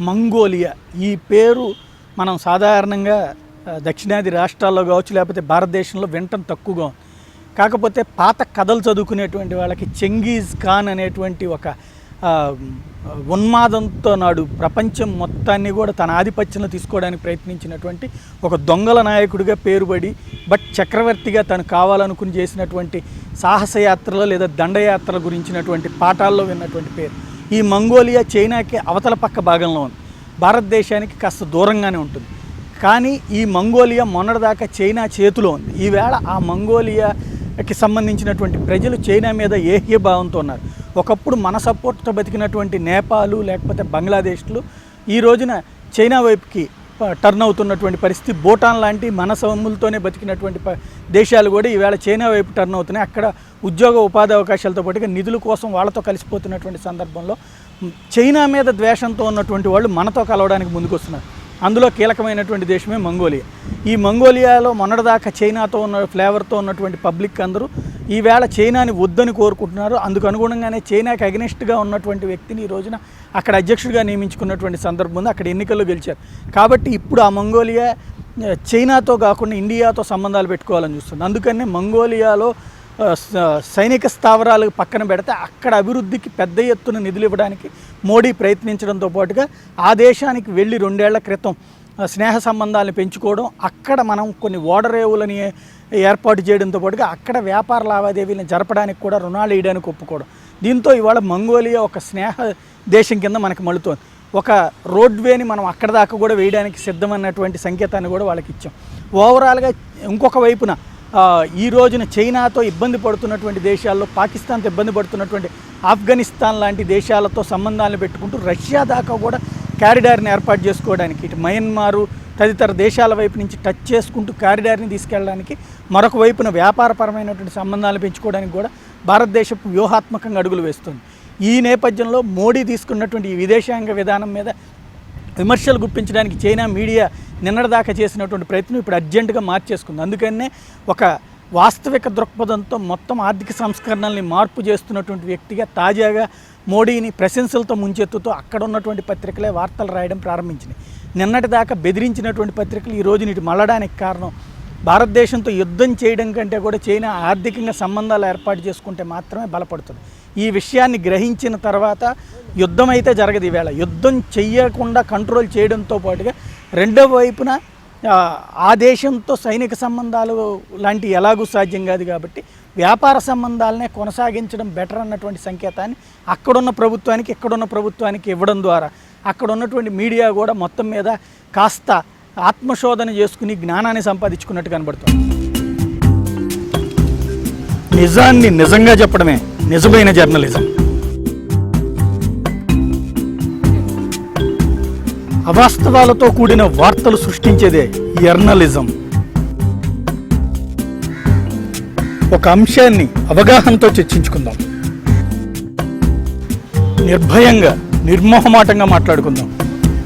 Mongolia ఈ పేరు మనం సాధారణంగా దక్షిణాది రాష్ట్రాల్లో కావచ్చు లేకపోతే భారతదేశంలో వినటం తక్కువగా ఉంది. కాకపోతే పాత కథలు చదువుకునేటువంటి వాళ్ళకి చెంగీజ్ ఖాన్ అనేటువంటి ఒక ఉన్మాదంతో నాడు ప్రపంచం మొత్తాన్ని కూడా తన ఆధిపత్యంలో తీసుకోవడానికి ప్రయత్నించినటువంటి ఒక దొంగల నాయకుడిగా పేరుపడి బట్ చక్రవర్తిగా తను కావాలనుకుని చేసినటువంటి సాహసయాత్రలో లేదా దండయాత్రల గురించినటువంటి పాఠాల్లో విన్నటువంటి పేరు ఈ మంగోలియా చైనాకి అవతల పక్క భాగంలో ఉంది. భారతదేశానికి కాస్త దూరంగానే ఉంటుంది. కానీ ఈ మంగోలియా మొన్నటిదాకా చైనా చేతిలో ఉంది. ఈవేళ ఆ మంగోలియాకి సంబంధించినటువంటి ప్రజలు చైనా మీద ఏహ్య భావంతో ఉన్నారు. ఒకప్పుడు మన సపోర్ట్తో బతికినటువంటి నేపాలు లేకపోతే బంగ్లాదేశ్లు ఈ రోజున చైనా వైపుకి టర్న్ అవుతున్నటువంటి పరిస్థితి. భూటాన్ లాంటి మన సొమ్ములతోనే బతికినటువంటి దేశాలు కూడా ఈవేళ చైనా వైపు టర్న్ అవుతున్నాయి. అక్కడ ఉద్యోగ ఉపాధి అవకాశాలతో పాటుగా నిధుల కోసం వాళ్ళతో కలిసిపోతున్నటువంటి సందర్భంలో చైనా మీద ద్వేషంతో ఉన్నటువంటి వాళ్ళు మనతో కలవడానికి ముందుకు వస్తున్నారు అందులో కీలకమైనటువంటి దేశమే మంగోలియా. ఈ మంగోలియాలో మొన్నటిదాకా చైనాతో ఉన్న ఫ్లేవర్తో ఉన్నటువంటి పబ్లిక్ అందరూ ఈవేళ చైనాని వద్దని కోరుకుంటున్నారు. అందుకు అనుగుణంగానే చైనాకి అగనిస్ట్గా ఉన్నటువంటి వ్యక్తిని ఈ రోజున అక్కడ అధ్యక్షుడిగా నియమించుకున్నటువంటి సందర్భం ఉంది. అక్కడ ఎన్నికల్లో గెలిచారు. కాబట్టి ఇప్పుడు ఆ మంగోలియా చైనాతో కాకుండా ఇండియాతో సంబంధాలు పెట్టుకోవాలని చూస్తుంది. అందుకనే మంగోలియాలో సైనిక స్థావరాలు పక్కన పెడితే అక్కడ అభివృద్ధికి పెద్ద ఎత్తున నిధులు ఇవ్వడానికి మోడీ ప్రయత్నించడంతో పాటుగా ఆ దేశానికి వెళ్ళి రెండేళ్ళ క్రితం స్నేహ సంబంధాలను పెంచుకోవడం అక్కడ మనం కొన్ని ఓడరేవులని ఏర్పాటు చేయడంతో పాటుగా అక్కడ వ్యాపార లావాదేవీలను జరపడానికి కూడా రుణాలు వేయడానికి ఒప్పుకోవడం. దీంతో ఇవాళ మంగోలియా ఒక స్నేహ దేశం కింద మనకు మలుతోంది. ఒక రోడ్వేని మనం అక్కడ దాకా కూడా వేయడానికి సిద్ధమన్నటువంటి సంకేతాన్ని కూడా వాళ్ళకి ఇచ్చాం. ఓవరాల్గా ఇంకొక వైపున ఈ రోజున చైనాతో ఇబ్బంది పడుతున్నటువంటి దేశాల్లో పాకిస్తాన్తో ఇబ్బంది పడుతున్నటువంటి ఆఫ్ఘనిస్తాన్ లాంటి దేశాలతో సంబంధాలు పెట్టుకుంటూ రష్యా దాకా కూడా క్యారిడార్ని ఏర్పాటు చేసుకోవడానికి ఇటు మయన్మారు తదితర దేశాల వైపు నుంచి టచ్ చేసుకుంటూ కారిడార్ని తీసుకెళ్ళడానికి మరొక వైపున వ్యాపారపరమైనటువంటి సంబంధాలు పెంచుకోవడానికి కూడా భారతదేశపు వ్యూహాత్మకంగా అడుగులు వేస్తుంది. ఈ నేపథ్యంలో మోడీ తీసుకున్నటువంటి ఈ విదేశాంగ విధానం మీద విమర్శలు గుప్పించడానికి చైనా మీడియా నిన్నటిదాకా చేసినటువంటి ప్రయత్నం ఇప్పుడు అర్జెంటుగా మార్చేసుకుంది. అందుకనే ఒక వాస్తవిక దృక్పథంతో మొత్తం ఆర్థిక సంస్కరణల్ని మార్పు చేస్తున్నటువంటి వ్యక్తిగా తాజాగా మోడీని ప్రశంసలతో ముంచెత్తుతూ అక్కడ ఉన్నటువంటి పత్రికలే వార్తలు రాయడం ప్రారంభించినాయి. నిన్నటిదాకా బెదిరించినటువంటి పత్రికలు ఈ రోజు నీటి మళ్ళడానికి కారణం భారతదేశంతో యుద్ధం చేయడం కంటే కూడా చైనా ఆర్థికంగా సంబంధాలు ఏర్పాటు చేసుకుంటే మాత్రమే బలపడుతుంది. ఈ విషయాన్ని గ్రహించిన తర్వాత యుద్ధం అయితే జరగదు ఈవేళ. యుద్ధం చెయ్యకుండా కంట్రోల్ చేయడంతో పాటుగా రెండవ వైపున ఆ, దేశంతో సైనిక సంబంధాలు లాంటివి ఎలాగూ సాధ్యం కాదు కాబట్టి వ్యాపార సంబంధాలనే కొనసాగించడం బెటర్ అన్నటువంటి సంకేతాన్ని అక్కడున్న ప్రభుత్వానికి ఇక్కడున్న ప్రభుత్వానికి ఇవ్వడం ద్వారా అక్కడ ఉన్నటువంటి మీడియా కూడా మొత్తం మీద కాస్త ఆత్మశోధన చేసుకుని జ్ఞానాన్ని సంపాదించుకున్నట్టు కనబడుతుంది. నిజాన్ని నిజంగా చెప్పడమే నిజమైన జర్నలిజం. అవాస్తవాలతో కూడిన వార్తలు సృష్టించేదే జర్నలిజం. ఒక అంశాన్ని అవగాహనతో చర్చించుకుందాం. నిర్భయంగా నిర్మోహమాటంగా మాట్లాడుకుందాం.